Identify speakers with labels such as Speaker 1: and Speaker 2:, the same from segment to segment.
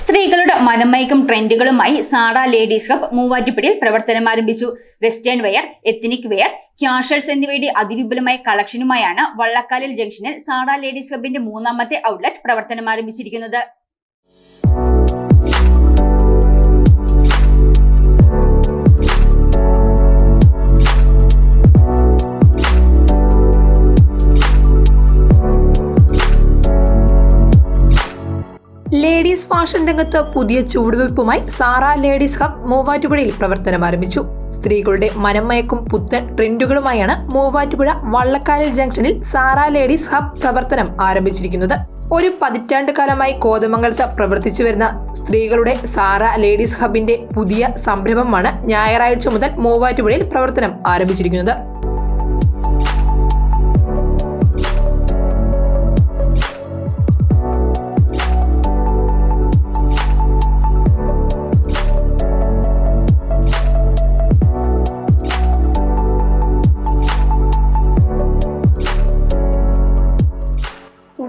Speaker 1: സ്ത്രീകളുടെ മനമയക്കും ട്രെൻഡുകളുമായി സാറ ലേഡീസ് ക്ലബ് മൂവാറ്റുപടിയിൽ പ്രവർത്തനം ആരംഭിച്ചു. Western wear ethnic wear casuals എന്നിവയുടെ അതിവിപുലമായ കളക്ഷനുമായാണ് വള്ളക്കാലിൽ ജംഗ്ഷനിൽ സാറ ലേഡീസ് ഹബിന്റെ മൂന്നാമത്തെ ഔട്ട്ലെറ്റ് പ്രവർത്തനം ആരംഭിച്ചിരിക്കുന്നത്.
Speaker 2: ലേഡീസ് ഫാഷൻ രംഗത്ത് പുതിയ ചുവടുവെപ്പുമായി സാറ ലേഡീസ് ഹബ് മൂവാറ്റുപുഴയിൽ പ്രവർത്തനം ആരംഭിച്ചു. സ്ത്രീകളുടെ മനംമയക്കും പുത്തൻ ട്രെൻഡുകളുമായാണ് മൂവാറ്റുപുഴ വള്ളക്കാലിൽ ജംഗ്ഷനിൽ സാറ ലേഡീസ് ഹബ് പ്രവർത്തനം ആരംഭിച്ചിരിക്കുന്നത്. ഒരു പതിറ്റാണ്ട് കാലമായി കോതമംഗലത്ത് പ്രവർത്തിച്ചു വരുന്ന സ്ത്രീകളുടെ സാറ ലേഡീസ് ഹബിന്റെ പുതിയ സംരംഭമാണ് ഞായറാഴ്ച മുതൽ മൂവാറ്റുപുഴയിൽ പ്രവർത്തനം ആരംഭിച്ചിരിക്കുന്നത്.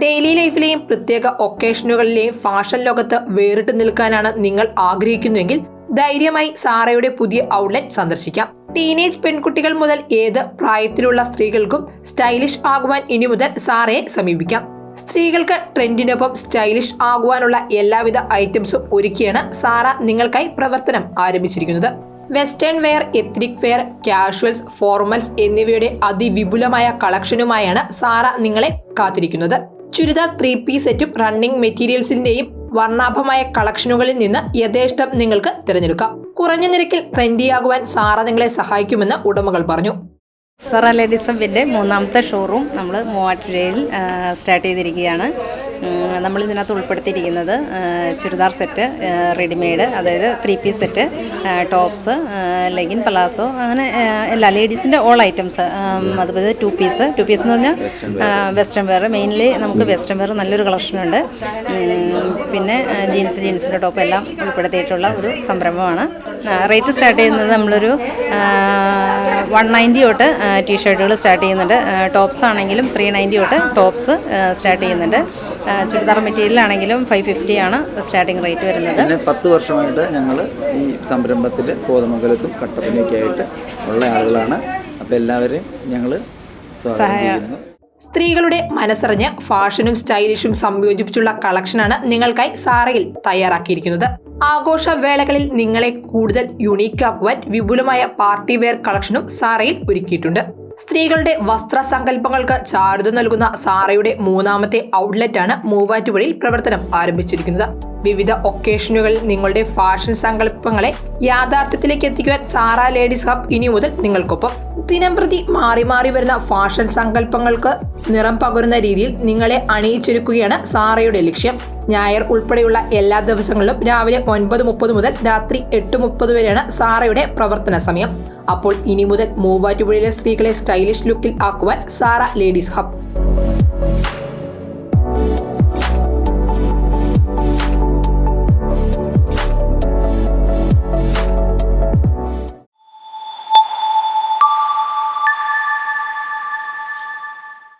Speaker 2: ഡെയിലി ലൈഫിലെയും പ്രത്യേക ഒക്കേഷനുകളിലെയും ഫാഷൻ ലോകത്ത് വേറിട്ട് നിൽക്കാനാണ് നിങ്ങൾ ആഗ്രഹിക്കുന്നുവെങ്കിൽ ധൈര്യമായി സാറയുടെ പുതിയ ഔട്ട്ലെറ്റ് സന്ദർശിക്കാം. ടീനേജ് പെൺകുട്ടികൾ മുതൽ ഏത് പ്രായത്തിലുള്ള സ്ത്രീകൾക്കും സ്റ്റൈലിഷ് ആകുവാൻ ഇനി മുതൽ സാറയെ സമീപിക്കാം. സ്ത്രീകൾക്ക് ട്രെൻഡിനൊപ്പം സ്റ്റൈലിഷ് ആകുവാനുള്ള എല്ലാവിധ ഐറ്റംസും ഒരുക്കിയാണ് സാറ നിങ്ങൾക്കായി പ്രവർത്തനം ആരംഭിച്ചിരിക്കുന്നത്. Western wear ethnic wear casuals formals എന്നിവയുടെ അതിവിപുലമായ കളക്ഷനുമായാണ് സാറ നിങ്ങളെ കാത്തിരിക്കുന്നത്. ചുരിദാർ ത്രീ പീസ് സെറ്റും റണ്ണിംഗ് മെറ്റീരിയൽസിന്റെയും വർണാഭമായ കളക്ഷനുകളിൽ നിന്ന് യഥേഷ്ടം നിങ്ങൾക്ക് തിരഞ്ഞെടുക്കാം. കുറഞ്ഞ നിരക്കിൽ ട്രെൻഡിയാകുവാൻ സാറ നിങ്ങളെ സഹായിക്കുമെന്ന് ഉടമകൾ പറഞ്ഞു.
Speaker 3: സറ ലേഡീസ് ഹബിന്റെ മൂന്നാമത്തെ ഷോറൂം നമ്മൾ മൂവാറ്റുപുഴയിൽ സ്റ്റാർട്ട് ചെയ്തിരിക്കുകയാണ്. നമ്മൾ ഇതിനകത്ത് ഉൾപ്പെടുത്തിയിരിക്കുന്നത് ചുരിദാർ സെറ്റ് റെഡിമെയ്ഡ് അതായത് three piece set tops legging palazzo അങ്ങനെ എല്ലാ ലേഡീസിന്റെ ഓൾ ഐറ്റംസ് അതുപോലെ ടു പീസ് ടു പീസ് എന്ന് പറഞ്ഞാൽ വെസ്റ്റേൺ വെയർ മെയിൻലി നമുക്ക് വെസ്റ്റേൺ വെയർ നല്ലൊരു കളക്ഷനുണ്ട് പിന്നെ ജീൻസ് ജീൻസിന്റെ ടോപ്പ് എല്ലാം ഉൾപ്പെടുത്തിയിട്ടുള്ള ഒരു സംരംഭമാണ്. റേറ്റ് സ്റ്റാർട്ട് ചെയ്യുന്നത് നമ്മളൊരു വൺ നയന്റി തൊട്ട് ടീ ഷർട്ടുകൾ സ്റ്റാർട്ട് ചെയ്യുന്നുണ്ട്. ടോപ്സ് ആണെങ്കിലും ത്രീ നയന്റി തൊട്ട് ടോപ്സ് സ്റ്റാർട്ട് ചെയ്യുന്നുണ്ട്. ചുരിദാർ മെറ്റീരിയൽ ആണെങ്കിലും ഫൈവ് ഫിഫ്റ്റി ആണ് സ്റ്റാർട്ടിംഗ് റേറ്റ് വരുന്നത്.
Speaker 4: പിന്നെ പത്ത് വർഷമായിട്ട് ഞങ്ങൾ ഈ സംരംഭത്തിൽ കോതമംഗലത്തും കട്ടപ്പനയൊക്കെയായിട്ട് ഉള്ള ആളുകളാണ്. അപ്പോൾ എല്ലാവരെയും ഞങ്ങൾ സഹായിക്കുന്നു ചെയ്യുന്നു.
Speaker 2: സ്ത്രീകളുടെ മനസ്സറിഞ്ഞ് ഫാഷനും സ്റ്റൈലിഷും സംയോജിപ്പിച്ചുള്ള കളക്ഷനാണ് നിങ്ങൾക്കായി സാറയിൽ തയ്യാറാക്കിയിരിക്കുന്നത്. ആഘോഷ വേളകളിൽ നിങ്ങളെ കൂടുതൽ യുണീക്കാക്കുവാൻ വിപുലമായ പാർട്ടി വെയർ കളക്ഷനും സാറയിൽ ഒരുക്കിയിട്ടുണ്ട്. സ്ത്രീകളുടെ വസ്ത്ര സങ്കല്പങ്ങൾക്ക് ചാരുത നൽകുന്ന സാറയുടെ മൂന്നാമത്തെ ഔട്ട്ലെറ്റാണ് മൂവാറ്റുപുഴയിൽ പ്രവർത്തനം ആരംഭിച്ചിരിക്കുന്നത്. വിവിധ ഒക്കേഷനുകളിൽ നിങ്ങളുടെ ഫാഷൻ സങ്കല്പങ്ങളെ യാഥാർത്ഥ്യത്തിലേക്ക് എത്തിക്കുവാൻ സാറ ലേഡീസ് ഹബ് ഇനി മുതൽ നിങ്ങൾക്കൊപ്പം. ദിനംപ്രതി മാറി മാറി വരുന്ന ഫാഷൻ സങ്കല്പങ്ങൾക്ക് നിറം പകരുന്ന രീതിയിൽ നിങ്ങളെ അണിയിച്ചൊരുക്കുകയാണ് സാറയുടെ ലക്ഷ്യം. ഞായർ ഉൾപ്പെടെയുള്ള എല്ലാ ദിവസങ്ങളിലും രാവിലെ ഒൻപത് മുപ്പത് മുതൽ രാത്രി എട്ട് മുപ്പത് വരെയാണ് സാറയുടെ പ്രവർത്തന സമയം. അപ്പോൾ ഇനി മുതൽ മൂവാറ്റുപുഴയിലെ സ്ത്രീകളെ സ്റ്റൈലിഷ് ലുക്കിൽ ആക്കുവാൻ സാറ ലേഡീസ് ഹബ്